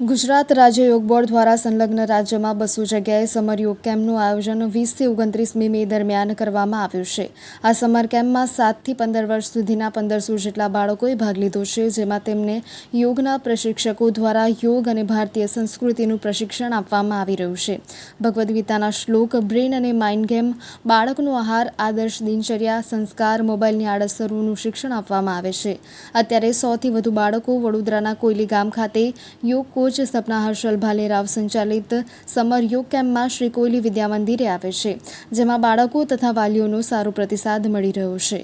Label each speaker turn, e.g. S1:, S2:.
S1: ગુજરાત રાજ્ય યોગ બોર્ડ દ્વારા સંલગ્ન રાજ્યમાં બસો જગ્યાએ સમર યોગ કેમ્પનું આયોજન વીસથી ઓગણત્રીસમી મે દરમિયાન કરવામાં આવ્યું છે. આ સમર કેમ્પમાં સાતથી પંદર વર્ષ સુધીના પંદરસો જેટલા બાળકોએ ભાગ લીધો છે, જેમાં તેમને યોગના પ્રશિક્ષકો દ્વારા યોગ અને ભારતીય સંસ્કૃતિનું પ્રશિક્ષણ આપવામાં આવી રહ્યું છે. ભગવદ્ ગીતાના શ્લોક બ્રેન અને માઇન્ડ ગેમ, બાળકનો આહાર, આદર્શ દિનચર્યા, સંસ્કાર, મોબાઈલની આડઅસરોનું શિક્ષણ આપવામાં આવે છે. અત્યારે સોથી વધુ બાળકો વડોદરાના કોયલી ગામ ખાતે યોગ કોચ સપના હર્ષલ ભાલેરાવ સંચાલિત સમર યોગ કેમ્પમાં શ્રી કોયલી વિદ્યા મંદિરે આવે છે, જેમાં બાળકો તથા વાલીઓનો સારો પ્રતિસાદ મળી રહ્યો છે.